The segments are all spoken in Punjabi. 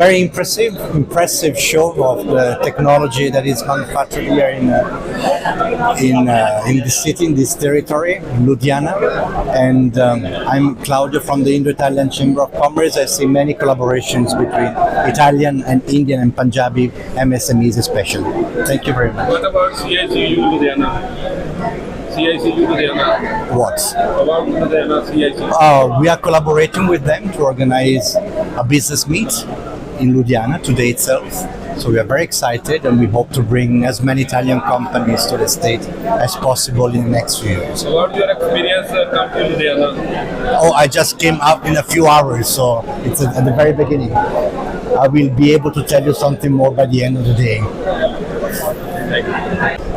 very impressive, impressive show of the technology that is manufactured here in uh, in uh, in this city, in this territory, Ludhiana. And um, I'm Claudio from the Indo-Italian Chamber of Commerce. I see many collaborations between Italian and Indian and Punjabi MSMEs, especially. Thank you very much. What about CICU Ludhiana? CICU Ludhiana. What? About Ludhiana CICU. Uh, we are collaborating with them to organize a business meet in Ludhiana today itself. So we are very excited and we hope to bring as many Italian companies to the state as possible in the next few years. About your experience uh, come to Ludhiana. Oh, I just came out in a few hours, so it's at the very beginning. I will be able to tell you something more by the end of the day.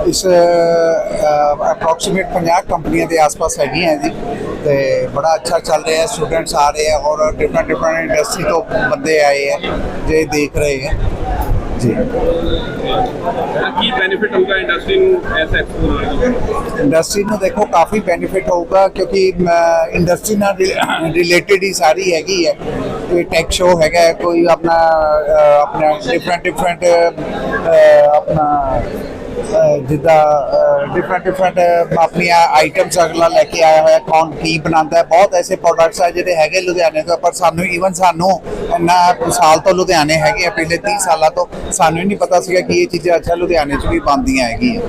ਇਸ ਅਪਰੋਕਸੀਮੇਟ 50 ਕੰਪਨੀਆਂ ਦੇ ਆਸ-ਪਾਸ ਹੈਗੀਆਂ ਜੀ। ਤੇ ਬੜਾ ਅੱਛਾ ਚੱਲ ਰਿਹਾ ਹੈ ਸਟੂਡੈਂਟਸ ਆ ਰਹੇ ਹੈ ਔਰ ਡਿਫਰੈਂਟ ਡਿਫਰੈਂਟ ਇੰਡਸਟਰੀ ਤੋਂ ਬੰਦੇ ਆਏ ਹੈ ਜੇ ਦੇਖ ਰਹੇ ਹੈ। ਜੀ। ਕੀ ਬੈਨੀਫਿਟ ਹੋਊਗਾ ਇੰਡਸਟਰੀ ਨੂੰ ਐਸ ਐਕਸਪੋ ਨਾਲ? ਇੰਡਸਟਰੀ ਨੂੰ ਦੇਖੋ ਕਾਫੀ ਬੈਨੀਫਿਟ ਹੋਊਗਾ ਕਿਉਂਕਿ ਇੰਡਸਟਰੀ ਨਾਲ ਰਿਲੇਟਡ ਹੀ ਸਾਰੀ ਹੈਗੀ ਹੈ। ਕੋਈ ਟੈਕ ਸ਼ੋ ਹੈਗਾ ਕੋਈ ਆਪਣਾ ਆਪਣਾ ਡਿਫਰੈਂਟ ਡਿਫਰੈਂਟ ਆਪਣਾ ਜਿੱਦਾਂ ਡਿਫਰੈਂਟ ਡਿਫਰੈਂਟ ਆਪਣੀਆਂ ਆਈਟਮਸ ਅਗਲਾ ਲੈ ਕੇ ਆਇਆ ਹੋਇਆ ਕੌਣ ਕੀ ਬਣਾਉਂਦਾ ਹੈ। ਬਹੁਤ ਐਸੇ ਪ੍ਰੋਡਕਟਸ ਆ ਜਿਹੜੇ ਹੈਗੇ ਲੁਧਿਆਣੇ ਤੋਂ ਪਰ ਸਾਨੂੰ ਈਵਨ ਸਾਨੂੰ ਇੰਨਾ ਸਾਲ ਤੋਂ ਲੁਧਿਆਣੇ ਹੈਗੇ ਆ ਪਿਛਲੇ 30 ਸਾਲਾਂ ਤੋਂ ਸਾਨੂੰ ਹੀ ਨਹੀਂ ਪਤਾ ਸੀਗਾ ਕਿ ਇਹ ਚੀਜ਼ਾਂ ਅੱਛਾ ਲੁਧਿਆਣੇ 'ਚ ਵੀ ਬਣਦੀਆਂ ਹੈਗੀਆਂ।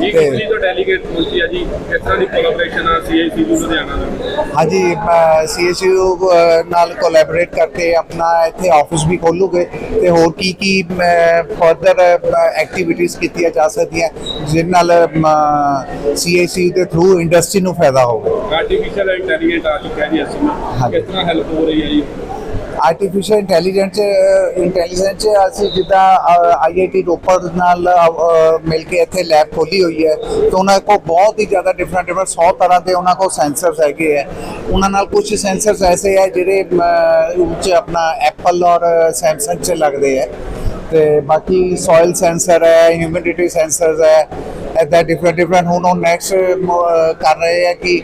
ਤੇ- ਕਿੰਨੀ ਤੋਂ ਡੈਲੀਗੇਟ ਪਹੁੰਚੀ ਆ ਜੀ? ਕਿਸ ਤਰ੍ਹਾਂ ਦੀ ਕੋਲੈਬੋਰੇਸ਼ਨ ਆ CICU Ludhiana ਨਾਲ? ਹਾਂਜੀ ਸੀਐਸਯੂ ਨਾਲ ਕੋਲੈਬੋਰੇਟ ਕਰਕੇ ਆਪਣਾ ਇੱਥੇ ਆਫਿਸ ਵੀ ਖੋਲੂਗੇ ਤੇ ਹੋਰ ਕੀ ਕੀ ਫਰਦਰ ਐਕਟੀਵਿਟੀਜ਼ ਕੀਤੀਆਂ ਜਾ ਸਕਦੀਆਂ ਜਿਨ ਨਾਲ ਸੀਐਸਯੂ ਦੇ ਥਰੂ ਇੰਡਸਟਰੀ ਨੂੰ ਫਾਇਦਾ ਹੋਵੇ। ਆਰਟੀਫੀਸ਼ੀਅਲ ਇੰਟੈਲੀਜੈਂਟ ਆ ਚੁੱਕਿਆ ਜੀ ਅਸੀਂ। ਕਿਸ ਤਰ੍ਹਾਂ ਹੈਲਪ ਹੋ ਰਹੀ ਹੈ ਜੀ? ਆਰਟੀਫੀਸ਼ੀਅਲ ਇੰਟੈਲੀਜੈਂਸ ਇੰਟੈਲੀਜੈਂਸ ਅਸੀਂ ਜਿੱਦਾਂ ਆਈਆਈਟੀ ਰੋਪੜ ਨਾਲ ਮਿਲ ਕੇ ਇੱਥੇ ਲੈਬ ਖੋਲੀ ਹੋਈ ਹੈ। ਤੇ ਉਹਨਾਂ ਕੋਲ ਬਹੁਤ ਹੀ ਜ਼ਿਆਦਾ ਡਿਫਰੈਂਟ ਡਿਫਰੈਂਟ 100 ਤਰ੍ਹਾਂ ਦੇ ਉਹਨਾਂ ਕੋਲ ਸੈਂਸਰਸ ਹੈਗੇ ਹੈ। ਉਹਨਾਂ ਨਾਲ ਕੁਝ ਸੈਂਸਰਸ ਐਸੇ ਹੈ ਜਿਹੜੇ ਉੱਚ ਆਪਣਾ ਐਪਲ ਔਰ ਸੈਮਸੰਗ 'ਚ ਲੱਗਦੇ ਹੈ। ਤੇ ਬਾਕੀ ਸੋਇਲ ਸੈਂਸਰ ਹੈ ਹਿਊਮਿਡਿਟੀ ਸੈਂਸਰਸ ਹੈ ਐਦਾਂ ਡਿਫਰੈਂਟ ਡਿਫਰੈਂਟ ਹੁਣ ਉਹ ਨੈਕਸਟ ਕਰ ਰਹੇ ਹੈ ਕਿ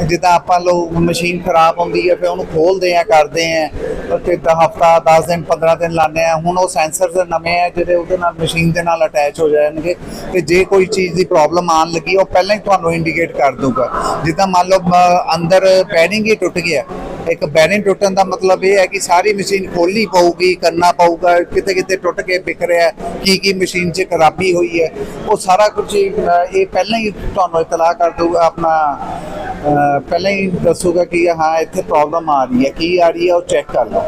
ਜਿੱਦਾਂ ਆਪਾਂ ਲੋਕ ਮਸ਼ੀਨ ਖਰਾਬ ਹੁੰਦੀ ਹੈ, ਫਿਰ ਉਹਨੂੰ ਖੋਲਦੇ ਆ, ਕਰਦੇ ਆ ਉੱਤੇ ਦਾ ਹਫਤਾ 10 ਦਿਨ 15 ਦਿਨ ਲਾਣੇ ਆ, ਹੁਣ ਉਹ ਸੈਂਸਰਸ ਨਵੇਂ ਆ ਜਿਹੜੇ ਉਹਦੇ ਨਾਲ ਮਸ਼ੀਨ ਦੇ ਨਾਲ ਅਟੈਚ ਹੋ ਜਾਣਗੇ, ਤੇ ਜੇ ਕੋਈ ਚੀਜ਼ ਦੀ ਪ੍ਰੋਬਲਮ ਆਣ ਲੱਗੀ, ਉਹ ਪਹਿਲਾਂ ਹੀ ਤੁਹਾਨੂੰ ਇੰਡੀਕੇਟ ਕਰ ਦੂਗਾ ਜਿੱਦਾਂ ਮੰਨ ਲਓ ਅੰਦਰ ਬੈਰਿੰਗ ਹੀ ਟੁੱਟ ਗਿਆ ਇੱਕ ਬੈਰਿੰਗ ਟੁੱਟਣ ਦਾ ਮਤਲਬ ਇਹ ਹੈ ਕਿ ਸਾਰੀ ਮਸ਼ੀਨ ਖੋਲਣੀ ਪਊਗੀ, ਕਰਨਾ ਪਊਗਾ, ਕਿਤੇ ਕਿਤੇ ਟੁੱਟ ਕੇ ਵਿਖ ਰਿਹਾ ਕੀ ਕੀ ਮਸ਼ੀਨ 'ਚ ਖਰਾਬੀ ਹੋਈ ਹੈ। ਉਹ ਸਾਰਾ ਕੁਝ ਇਹ ਪਹਿਲਾਂ ਹੀ ਤੁਹਾਨੂੰ ਇਤਲਾਹ ਕਰ ਦਊਗਾ, ਆਪਣਾ ਪਹਿਲਾਂ ਹੀ ਦੱਸੂਗਾ ਕਿ ਹਾਂ, ਇੱਥੇ ਪ੍ਰੋਬਲਮ ਆ ਰਹੀ ਹੈ, ਕੀ ਆ ਰਹੀ ਹੈ, ਉਹ ਚੈੱਕ ਕਰ ਲਓ।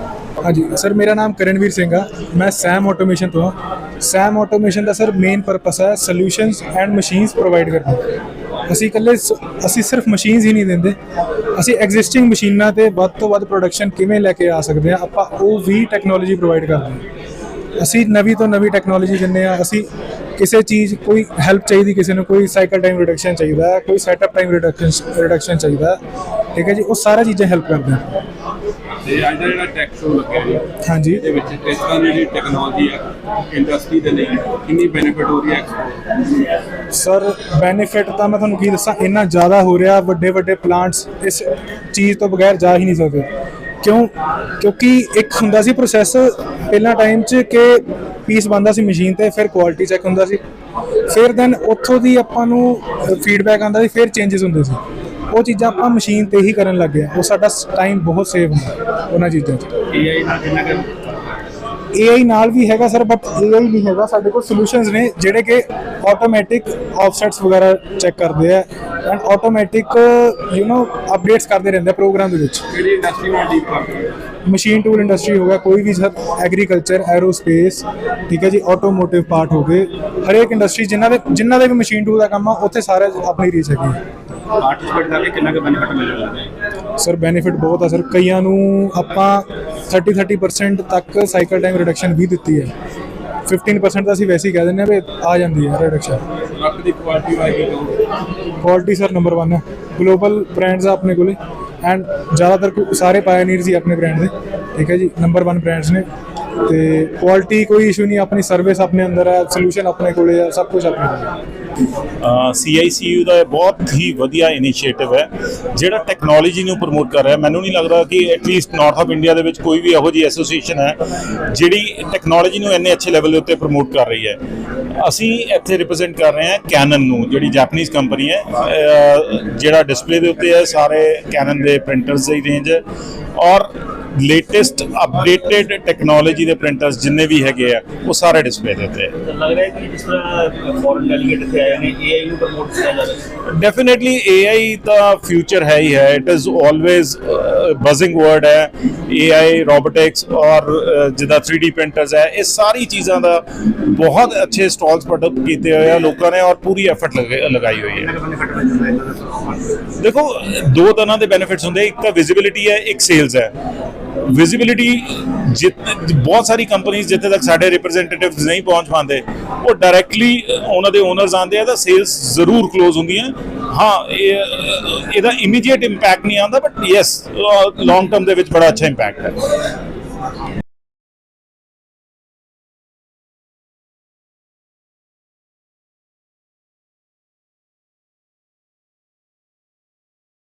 ਹਾਂਜੀ, ਸਰ, ਮੇਰਾ ਨਾਮ ਕਰਨਵੀਰ ਸਿੰਘ ਆ। ਮੈਂ ਸੈਮ ਆਟੋਮੇਸ਼ਨ ਤੋਂ ਹਾਂ ਸੈਮ ਆਟੋਮੇਸ਼ਨ ਦਾ, ਸਰ ਮੇਨ ਪਰਪਸ ਹੈ ਸੋਲੂਸ਼ਨਸ ਐਂਡ ਮਸ਼ੀਨਸ ਪ੍ਰੋਵਾਈਡ ਕਰਨਾ। ਅਸੀਂ ਇਕੱਲੇ ਸ- ਅਸੀਂ ਸਿਰਫ ਮਸ਼ੀਨਸ ਹੀ ਨਹੀਂ ਦਿੰਦੇ। ਅਸੀਂ ਐਗਜ਼ਿਸਟਿੰਗ ਮਸ਼ੀਨਾਂ ਤੇ ਵੱਧ ਤੋਂ ਵੱਧ ਪ੍ਰੋਡਕਸ਼ਨ ਕਿਵੇਂ ਲੈ ਕੇ ਆ ਸਕਦੇ ਆ ਆਪਾਂ ਉਹ ਵੀ ਟੈਕਨੋਲੋਜੀ ਪ੍ਰੋਵਾਈਡ ਕਰਦੇ ਹਾਂ। ਅਸੀਂ ਨਵੀਂ ਤੋਂ ਨਵੀਂ ਟੈਕਨੋਲੋਜੀ ਦਿੰਦੇ ਆ, ਅਸੀਂ ਕਿਸੇ ਚੀਜ਼, ਕੋਈ ਹੈਲਪ ਚਾਹੀਦੀ ਕਿਸੇ ਨੂੰ, ਕੋਈ ਸਾਈਕਲ ਟਾਈਮ ਰਿਡਕਸ਼ਨ ਚਾਹੀਦਾ, ਕੋਈ ਸੈਟਅਪ ਟਾਈਮ ਰਿਡਕਸ਼ਨ ਰਿਡਕਸ਼ਨ ਚਾਹੀਦਾ। ਠੀਕ ਹੈ ਜੀ, ਉਹ ਸਾਰਾ ਚੀਜ਼ਾਂ ਹੈਲਪ ਕਰਦੇ ਆ ਤੇ ਅੱਜ ਦਾ ਜਿਹੜਾ ਟੈਕ ਸ਼ੋ ਲੱਗਿਆ ਜੀ ਹਾਂਜੀ। ਇਹਦੇ ਵਿੱਚ ਕਿਸ ਤਰ੍ਹਾਂ ਦੀ ਜਿਹੜੀ ਟੈਕਨੋਲੋਜੀ ਆ ਇੰਡਸਟਰੀ ਦੇ ਲਈ ਕਿੰਨੀ ਬੈਨੀਫਿਟ ਹੋ ਰਹੀ ਹੈ? ਸਰ ਬੈਨੀਫਿਟ ਤਾਂ ਮੈਂ ਤੁਹਾਨੂੰ ਕੀ ਦੱਸਾਂ ਇੰਨਾ ਜ਼ਿਆਦਾ ਹੋ ਰਿਹਾ ਵੱਡੇ ਵੱਡੇ ਪਲਾਂਟਸ ਇਸ ਚੀਜ਼ ਤੋਂ ਬਗੈਰ ਜਾ ਹੀ ਨਹੀਂ ਸਕਦੇ। ਕਿਉਂ? ਕਿਉਂਕਿ ਇੱਕ ਹੁੰਦਾ ਸੀ ਪ੍ਰੋਸੈਸ ਪਹਿਲਾਂ ਟਾਈਮ 'ਚ ਕਿ ਪੀਸ ਬੰਦਾ ਸੀ ਮਸ਼ੀਨ ਤੇ ਫਿਰ ਕੁਆਲਿਟੀ ਚੈੱਕ ਹੁੰਦਾ ਸੀ। ਫਿਰ ਦੈਨ ਉੱਥੋਂ ਦੀ ਆਪਾਂ ਨੂੰ ਫੀਡਬੈਕ ਆਉਂਦਾ ਸੀ ਫਿਰ ਚੇਂਜਸ ਹੁੰਦੇ ਸੀ। ਉਹ ਚੀਜ਼ਾਂ ਆਪਾਂ ਮਸ਼ੀਨ ਤੇ ਹੀ ਕਰਨ ਲੱਗੇ ਆ। ਉਹ ਸਾਡਾ ਟਾਈਮ ਬਹੁਤ ਸੇਵ ਹੁੰਦਾ ਉਹਨਾਂ ਚੀਜ਼ਾਂ 'ਚ। AI ਨਾਲ ਕਿੰਨਾ ਕੁ AI ਨਾਲ ਵੀ ਹੈਗਾ ਸਰ ਬਟ AI ਨਹੀਂ ਹੈਗਾ। ਸਾਡੇ ਕੋਲ ਸੋਲੂਸ਼ਨਸ ਨੇ ਜਿਹੜੇ ਕਿ ਆਟੋਮੈਟਿਕ ਆਫਸੈਟਸ ਵਗੈਰਾ ਚੈੱਕ ਕਰਦੇ ਆ and automatic you know updates ਕਰਦੇ ਰਹਿੰਦੇ ਆ ਪ੍ਰੋਗਰਾਮ ਦੇ ਵਿੱਚ। ਕਿਹੜੀ ਇੰਡਸਟਰੀ ਨਾਲ ਡੀਲ ਕਰਦੇ ਹੋ? ਮਸ਼ੀਨ ਟੂਲ ਇੰਡਸਟਰੀ ਹੋ ਗਿਆ ਕੋਈ ਵੀ ਸਰ ਐਗਰੀਕਲਚਰ ਐਰੋਸਪੇਸ ਠੀਕ ਹੈ ਜੀ ਆਟੋਮੋਟਿਵ ਪਾਰਟ ਹੋ ਗਏ। ਹਰੇਕ ਇੰਡਸਟਰੀ ਜਿਨ੍ਹਾਂ ਦੇ ਜਿਨ੍ਹਾਂ ਦੇ ਵੀ ਮਸ਼ੀਨ ਟੂਲ ਦਾ ਕੰਮ ਆ ਉੱਥੇ ਸਾਰੇ ਆਪਣੀ ਰੀਚ ਹੈਗੀ ਹੈ ਪਾਰਟਿਸਿਪੇਟ ਕਰਕੇ ਕਿੰਨਾ ਕੁ ਬੈਨੀਫਿਟ ਮਿਲ ਜਾਂਦਾ ਸਰ ਬੈਨੀਫਿਟ ਬਹੁਤ ਆ ਸਰ ਕਈਆਂ ਨੂੰ ਆਪਾਂ 30 30% ਤੱਕ ਸਾਈਕਲ ਟਾਈਮ ਰਿਡਕਸ਼ਨ ਵੀ ਦਿੱਤੀ ਹੈ। 15% ਤਾਂ ਅਸੀਂ ਵੈਸੇ ਹੀ ਕਹਿ ਦਿੰਦੇ ਆ ਵੀ ਆ ਜਾਂਦੀ ਹੈ ਰਿਡਕਸ਼ਨ ਪ੍ਰੋਡਕਟ ਦੀ ਕੁਆਲਿਟੀ ਵਾਈਜ਼ ਕਹੋ ਕੁਆਲਿਟੀ ਸਰ ਨੰਬਰ 1 ਹੈ। ਗਲੋਬਲ ਬ੍ਰਾਂਡਸ ਆ ਆਪਣੇ ਕੋਲੇ। ਐਂਡ ਜ਼ਿਆਦਾਤਰ ਸਾਰੇ ਪਾਇਨੀਅਰਸ ਹੀ ਆਪਣੇ ਬ੍ਰਾਂਡ ਦੇ। ਠੀਕ ਹੈ ਜੀ ਨੰਬਰ 1 ਬ੍ਰਾਂਡਸ ਨੇ। ਤੇ ਕੁਆਲਿਟੀ ਕੋਈ ਇਸ਼ੂ ਨਹੀਂ, ਆਪਣੀ ਸਰਵਿਸ ਆਪਣੇ ਅੰਦਰ ਹੈ ਸੋਲੂਸ਼ਨ ਆਪਣੇ ਕੋਲੇ ਹੈ, ਸਭ ਕੁਝ ਆਪਣੇ ਕੋਲੇ ਹੈ। ਸੀਆਈਸੀਯੂ ਦਾ ਇਹ ਬਹੁਤ ਹੀ ਵਧੀਆ ਇਨੀਸ਼ੀਏਟਿਵ ਹੈ, ਜਿਹੜਾ ਟੈਕਨੋਲੋਜੀ ਨੂੰ ਪ੍ਰਮੋਟ ਕਰ ਰਿਹਾ। ਮੈਨੂੰ ਨਹੀਂ ਲੱਗਦਾ ਕਿ ਐਟਲੀਸਟ ਨਾਰਥ ਆਫ ਇੰਡੀਆ ਦੇ ਵਿੱਚ ਕੋਈ ਵੀ ਇਹੋ ਜਿਹੀ ਐਸੋਸੀਏਸ਼ਨ ਹੈ, ਜਿਹੜੀ ਟੈਕਨੋਲੋਜੀ ਨੂੰ ਇੰਨੇ ਅੱਛੇ ਲੈਵਲ ਦੇ ਉੱਤੇ ਪ੍ਰਮੋਟ ਕਰ ਰਹੀ ਹੈ। ਅਸੀਂ ਇੱਥੇ ਰਿਪਰੈਜ਼ੈਂਟ ਕਰ ਰਹੇ ਹਾਂ ਕੈਨਨ ਨੂੰ, ਜਿਹੜੀ ਜਾਪਨੀਜ਼ ਕੰਪਨੀ ਹੈ। ਜਿਹੜਾ ਡਿਸਪਲੇ ਦੇ ਉੱਤੇ ਹੈ, ਸਾਰੇ ਕੈਨਨ ਦੇ ਪ੍ਰਿੰਟਰਸ ਦੀ ਰੇਂਜ ਹੈ। ਔਰ ਲੇਟੈਸਟ ਅਪਡੇਟਡ ਟੈਕਨੋਲੋਜੀ ਦੇ ਪ੍ਰਿੰਟਰਸ ਜਿੰਨੇ ਵੀ ਹੈਗੇ ਆ ਉਹ ਸਾਰੇ ਡਿਸਪਲੇ ਦੇ ਉੱਤੇ ਲੱਗ ਰਿਹਾ ਹੈ ਕਿ ਜਿਸ ਤਰ੍ਹਾਂ ਫੋਰਨ ਡੈਲੀਗੇਟ ਤੇ ਆਏ ਨੇ AI ਨੂੰ ਪ੍ਰਮੋਟ ਕੀਤਾ ਜਾ ਰਿਹਾ ਡੈਫੀਨਿਟਲੀ AI ਦਾ ਫਿਊਚਰ ਹੈ ਹੀ ਹੈ। It is always buzzing word ਹੈ। AI ਰੋਬੋਟਿਕਸ ਔਰ ਜਿਹਦਾ 3D ਪ੍ਰਿੰਟਰਸ ਹੈ ਇਹ ਸਾਰੀ ਚੀਜ਼ਾਂ ਦਾ ਬਹੁਤ ਅੱਛੇ ਸਟਾਲਸ ਪ੍ਰੋਡਕਟ ਕੀਤੇ ਹੋਏ ਆ ਲੋਕਾਂ ਨੇ ਔਰ ਪੂਰੀ ਐਫਰਟ ਲਗਾਈ ਹੋਈ ਹੈ। ਦੇਖੋ ਦੋ ਤਰ੍ਹਾਂ ਦੇ ਬੈਨੀਫਿਟਸ ਹੁੰਦੇ ਇੱਕ ਤਾਂ ਵਿਜ਼ਿਬਿਲਿਟੀ ਹੈ ਇੱਕ ਸੇਲਸ ਹੈ। ਵਿਜ਼ਿਬਿਲਿਟੀ ਬਹੁਤ ਸਾਰੀ ਕੰਪਨੀਆਂ ਜਿੱਥੇ ਤੱਕ ਸਾਡੇ ਰਿਪਰੈਜ਼ੈਂਟੇਟਿਵਸ ਨਹੀਂ ਪਹੁੰਚ ਪਾਉਂਦੇ, ਉਹ ਡਾਇਰੈਕਟਲੀ ਉਹਨਾਂ ਦੇ ਓਨਰਸ ਆਉਂਦੇ ਆ ਤਾਂ ਸੇਲਸ ਜ਼ਰੂਰ ক্লোਜ਼ ਹੁੰਦੀਆਂ। ਹਾਂ ਇਹਦਾ ਇਮੀਡੀਏਟ ਇੰਪੈਕਟ ਨਹੀਂ ਆਉਂਦਾ ਬਟ ਯੈਸ ਲੌਂਗ ਟਰਮ ਦੇ ਵਿੱਚ ਬੜਾ ਅੱਛਾ ਇੰਪੈਕਟ ਹੈ।